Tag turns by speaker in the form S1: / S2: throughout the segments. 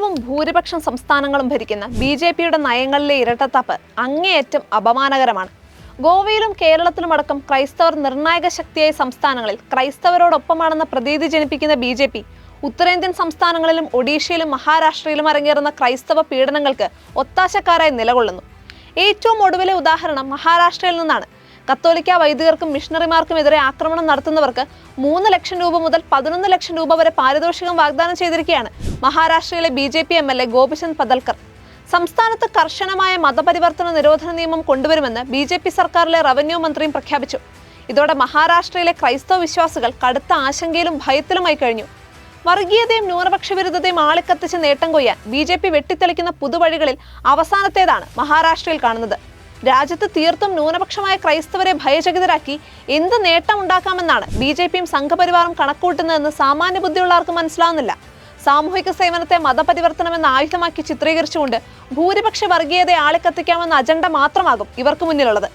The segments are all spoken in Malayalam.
S1: കേന്ദ്രവും ഭൂരിപക്ഷം സംസ്ഥാനങ്ങളും ഭരിക്കുന്ന ബി ജെ പിയുടെ നയങ്ങളിലെ ഇരട്ടത്താപ്പ് അങ്ങേയറ്റം അപമാനകരമാണ്. ഗോവയിലും കേരളത്തിലുമടക്കം ക്രൈസ്തവർ നിർണായക ശക്തിയായ സംസ്ഥാനങ്ങളിൽ ക്രൈസ്തവരോടൊപ്പമാണെന്ന പ്രതീതി ജനിപ്പിക്കുന്ന ബി ജെ പി ഉത്തരേന്ത്യൻ സംസ്ഥാനങ്ങളിലും ഒഡീഷയിലും മഹാരാഷ്ട്രയിലും അരങ്ങേറുന്ന ക്രൈസ്തവ പീഡനങ്ങൾക്ക് ഒത്താശക്കാരായി നിലകൊള്ളുന്നു. ഏറ്റവും ഒടുവിലെ ഉദാഹരണം മഹാരാഷ്ട്രയിൽ നിന്നാണ്. കത്തോലിക്ക വൈദികർക്കും മിഷണറിമാർക്കുമെതിരെ ആക്രമണം നടത്തുന്നവർക്ക് മൂന്ന് ലക്ഷം രൂപ മുതൽ പതിനൊന്ന് ലക്ഷം രൂപ വരെ പാരിതോഷികം വാഗ്ദാനം ചെയ്തിരിക്കുകയാണ് മഹാരാഷ്ട്രയിലെ B J P M L A Gopichand Padalkar സംസ്ഥാനത്ത് കർശനമായ മതപരിവർത്തന നിരോധന നിയമം കൊണ്ടുവരുമെന്ന് ബി ജെ പി സർക്കാരിലെ റവന്യൂ മന്ത്രിയും പ്രഖ്യാപിച്ചു. ഇതോടെ മഹാരാഷ്ട്രയിലെ ക്രൈസ്തവ വിശ്വാസികൾ കടുത്ത ആശങ്കയിലും ഭയത്തിലുമായി കഴിഞ്ഞു. വർഗീയതയും ന്യൂനപക്ഷ വിരുദ്ധതയും ആളിക്കത്തിച്ച് നേട്ടം കൊയ്യാൻ ബി ജെ പി വെട്ടിത്തെളിക്കുന്ന പുതുവഴികളിൽ അവസാനത്തേതാണ് മഹാരാഷ്ട്രയിൽ കാണുന്നത്. രാജ്യത്ത് തീർത്തും ന്യൂനപക്ഷമായ ക്രൈസ്തവരെ ഭയചകിതരാക്കി എന്ത് നേട്ടം ഉണ്ടാക്കാമെന്നാണ് ബി ജെ പിയും സംഘപരിവാറും കണക്കൂട്ടുന്നതെന്ന് സാമാന്യ ബുദ്ധിയുള്ളവർക്ക് മനസ്സിലാവുന്നില്ല. സാമൂഹിക സേവനത്തെ മതപരിവർത്തനം എന്ന ആയുധമാക്കി ചിത്രീകരിച്ചുകൊണ്ട് ഭൂരിപക്ഷ വർഗീയതയെ ആളിക്കത്തിക്കാമെന്ന അജണ്ട മാത്രമാകും ഇവർക്ക് മുന്നിലുള്ളത്.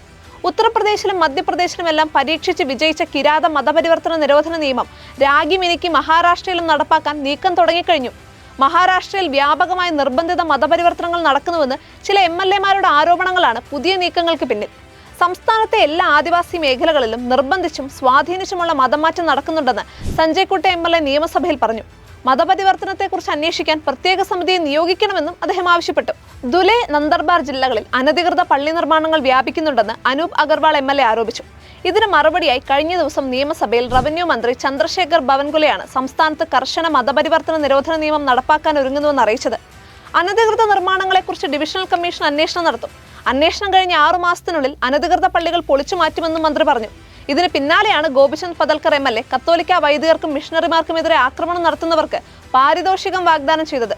S1: ഉത്തർപ്രദേശിലും മധ്യപ്രദേശിലും എല്ലാം പരീക്ഷിച്ച് വിജയിച്ച കിരാത മതപരിവർത്തന നിരോധന നിയമം രാഗിമിനിക്ക് മഹാരാഷ്ട്രയിലും നടപ്പാക്കാൻ നീക്കം തുടങ്ങിക്കഴിഞ്ഞു. മഹാരാഷ്ട്രയിൽ വ്യാപകമായ നിർബന്ധിത മതപരിവർത്തനങ്ങൾ നടക്കുന്നുവെന്ന് ചില എം എൽ എമാരുടെ ആരോപണങ്ങളാണ് പുതിയ നീക്കങ്ങൾക്ക് പിന്നിൽ. സംസ്ഥാനത്തെ എല്ലാ ആദിവാസി മേഖലകളിലും നിർബന്ധിച്ചും സ്വാധീനിച്ചുമുള്ള മതമാറ്റം നടക്കുന്നുണ്ടെന്ന് സഞ്ജയ് കുട്ടി എം എൽ എ നിയമസഭയിൽ പറഞ്ഞു. മതപരിവർത്തനത്തെക്കുറിച്ച് അന്വേഷിക്കാൻ പ്രത്യേക സമിതിയെ നിയോഗിക്കണമെന്നും അദ്ദേഹം ആവശ്യപ്പെട്ടു. ദുലെ നന്ദർബാർ ജില്ലകളിൽ അനധികൃത പള്ളി നിർമ്മാണങ്ങൾ വ്യാപിക്കുന്നുണ്ടെന്ന് അനൂപ് അഗർവാൾ എം ആരോപിച്ചു. ഇതിന് മറുപടിയായി കഴിഞ്ഞ ദിവസം നിയമസഭയിൽ റവന്യൂ മന്ത്രി ചന്ദ്രശേഖർ ബവൻകുലയാണ് സംസ്ഥാനത്ത് കർശന മതപരിവർത്തന നിരോധന നിയമം നടപ്പാക്കാൻ ഒരുങ്ങുന്നുവെന്ന് അറിയിച്ചത്. അനധികൃത നിർമ്മാണങ്ങളെക്കുറിച്ച് ഡിവിഷണൽ കമ്മീഷൻ അന്വേഷണം നടത്തും. അന്വേഷണം കഴിഞ്ഞ ആറു മാസത്തിനുള്ളിൽ അനധികൃത പള്ളികൾ പൊളിച്ചു മാറ്റുമെന്നും മന്ത്രി പറഞ്ഞു. ഇതിന് പിന്നാലെയാണ് Gopichand Padalkar M L A കത്തോലിക്ക വൈദികർക്കും മിഷണറിമാർക്കുമെതിരെ ആക്രമണം നടത്തുന്നവർക്ക് പാരിതോഷികം വാഗ്ദാനം ചെയ്തത്.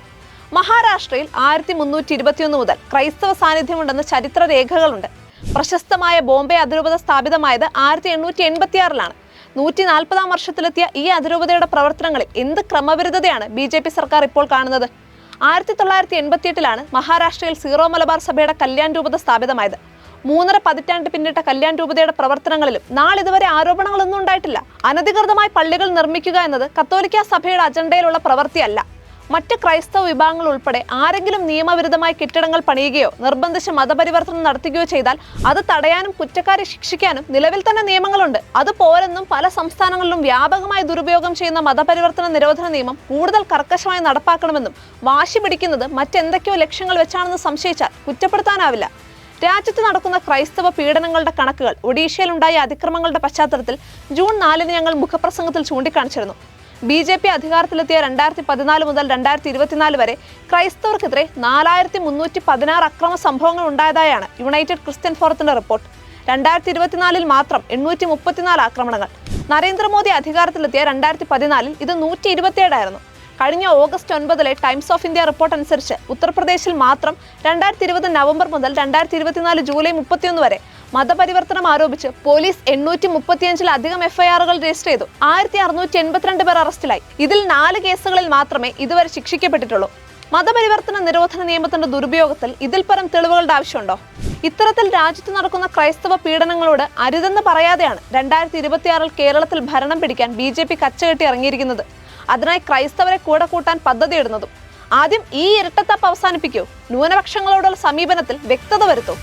S1: മഹാരാഷ്ട്രയിൽ ആയിരത്തി മുന്നൂറ്റി ഇരുപത്തിയൊന്ന് മുതൽ ക്രൈസ്തവ സാന്നിധ്യമുണ്ടെന്ന് ചരിത്ര രേഖകളുണ്ട് പ്രശസ്തമായ ബോംബെ അതിരൂപത സ്ഥാപിതമായത് ആയിരത്തി എണ്ണൂറ്റി എൺപത്തിയാറിലാണ് നൂറ്റി നാൽപ്പതാം വർഷത്തിലെത്തിയ ഈ അതിരൂപതയുടെ പ്രവർത്തനങ്ങളിൽ എന്ത് ക്രമവിരുദ്ധതയാണ് ബി ജെ പി സർക്കാർ ഇപ്പോൾ കാണുന്നത്? ആയിരത്തി തൊള്ളായിരത്തി എൺപത്തിയെട്ടിലാണ് മഹാരാഷ്ട്രയിൽ സീറോ മലബാർ സഭയുടെ കല്യാൺ രൂപത സ്ഥാപിതമായത്. മൂന്നര പതിറ്റാണ്ട് പിന്നിട്ട കല്യാൺ രൂപതയുടെ പ്രവർത്തനങ്ങളിലും നാളിതുവരെ ആരോപണങ്ങളൊന്നും ഉണ്ടായിട്ടില്ല. അനധികൃതമായി പള്ളികൾ നിർമ്മിക്കുക എന്നത് കത്തോലിക്ക സഭയുടെ അജണ്ടയിലുള്ള പ്രവൃത്തിയല്ല. മറ്റ് ക്രൈസ്തവ വിഭാഗങ്ങൾ ഉൾപ്പെടെ ആരെങ്കിലും നിയമവിരുദ്ധമായി കെട്ടിടങ്ങൾ പണിയുകയോ നിർബന്ധിച്ച് മതപരിവർത്തനം നടത്തുകയോ ചെയ്താൽ അത് തടയാനും കുറ്റക്കാരെ ശിക്ഷിക്കാനും നിലവിൽ തന്നെ നിയമങ്ങളുണ്ട്. അത് പോരെന്നും പല സംസ്ഥാനങ്ങളിലും വ്യാപകമായി ദുരുപയോഗം ചെയ്യുന്ന മതപരിവർത്തന നിരോധന നിയമം കൂടുതൽ കർക്കശമായി നടപ്പാക്കണമെന്നും വാശി പിടിക്കുന്നത് മറ്റെന്തൊക്കെയോ ലക്ഷ്യങ്ങൾ വെച്ചാണെന്ന് സംശയിച്ചാൽ കുറ്റപ്പെടുത്താനാവില്ല. രാജ്യത്ത് നടക്കുന്ന ക്രൈസ്തവ പീഡനങ്ങളുടെ കണക്കുകൾ ഒഡീഷയിലുണ്ടായ അതിക്രമങ്ങളുടെ പശ്ചാത്തലത്തിൽ ജൂൺ നാലിന് ഞങ്ങൾ മുഖപ്രസംഗത്തിൽ ചൂണ്ടിക്കാണിച്ചിരുന്നു. ബി ജെ പി അധികാരത്തിലെത്തിയ രണ്ടായിരത്തി പതിനാല് മുതൽ രണ്ടായിരത്തി ഇരുപത്തിനാല് വരെ ക്രൈസ്തവർക്കെതിരെ നാലായിരത്തി മുന്നൂറ്റി പതിനാറ് അക്രമ സംഭവങ്ങൾ ഉണ്ടായതായാണ് യുണൈറ്റഡ് ക്രിസ്ത്യൻ ഫോറത്തിന്റെ റിപ്പോർട്ട്. രണ്ടായിരത്തി ഇരുപത്തിനാലിൽ മാത്രം എണ്ണൂറ്റി മുപ്പത്തിനാല് ആക്രമണങ്ങൾ. നരേന്ദ്രമോദി അധികാരത്തിലെത്തിയ രണ്ടായിരത്തി പതിനാലിൽ ഇത് നൂറ്റി ഇരുപത്തിയേഴായിരുന്നു കഴിഞ്ഞ ഓഗസ്റ്റ് ഒൻപതിലെ ടൈംസ് ഓഫ് ഇന്ത്യ റിപ്പോർട്ട് അനുസരിച്ച് ഉത്തർപ്രദേശിൽ മാത്രം രണ്ടായിരത്തി ഇരുപത് നവംബർ മുതൽ രണ്ടായിരത്തി ഇരുപത്തിനാല് ജൂലൈ മുപ്പത്തിയൊന്ന് വരെ മതപരിവർത്തനം ആരോപിച്ച് പോലീസ് എണ്ണൂറ്റി മുപ്പത്തിയഞ്ചിലധികം എഫ്ഐആറുകൾ രജിസ്റ്റർ ചെയ്തു. ആയിരത്തി അറുന്നൂറ്റി എൺപത്തിരണ്ട് പേർ അറസ്റ്റിലായി. ഇതിൽ നാല് കേസുകളിൽ മാത്രമേ ഇതുവരെ ശിക്ഷിക്കപ്പെട്ടിട്ടുള്ളൂ. മതപരിവർത്തന നിരോധന നിയമത്തിന്റെ ദുരുപയോഗത്തിൽ ഇതിൽ പരം തെളിവുകളുടെ ആവശ്യമുണ്ടോ? ഇത്തരത്തിൽ രാജ്യത്ത് നടക്കുന്ന ക്രൈസ്തവ പീഡനങ്ങളോട് അരുതെന്ന് പറയാതെയാണ് രണ്ടായിരത്തി ഇരുപത്തിയാറിൽ കേരളത്തിൽ ഭരണം പിടിക്കാൻ ബി ജെ പി കച്ചകെട്ടി ഇറങ്ങിയിരിക്കുന്നത്. അതിനായി ക്രൈസ്തവരെ കൂടെ കൂട്ടാൻ പദ്ധതിയിടുന്നതും. ആദ്യം ഈ ഇരട്ടത്തപ്പ് അവസാനിപ്പിക്കൂ. ന്യൂനപക്ഷങ്ങളോടുള്ള സമീപനത്തിൽ വ്യക്തത വരുത്തൂ.